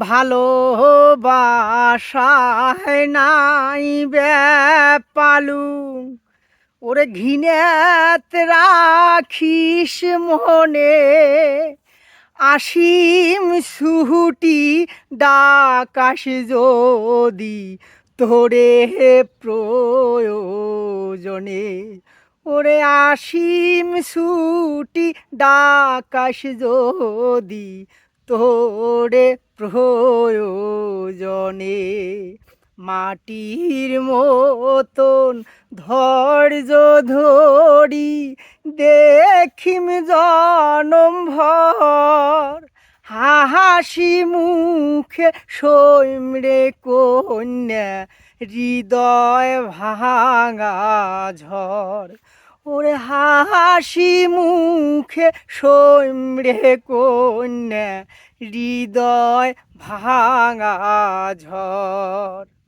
ভালোবাসায় নাই ব্যাপালু ওরে ঘিনেত রাখিস মনে, আসিম সুহুটি ডাকাশ যদি তোরে প্রয়োজনে। ওরে আসিম সুটি ডাকাশ যদি তোরে প্রয়োজনে মাটির মতন ধৈর্য ধরি, দেখিম জনম ভর। হাসি মুখে সৈমরে কন্যা, হৃদয় ভাঙা ঝড়। ওরে হাসি মুখে সৈম্রে কন্যা হৃদয় ভাঙা ঝড়।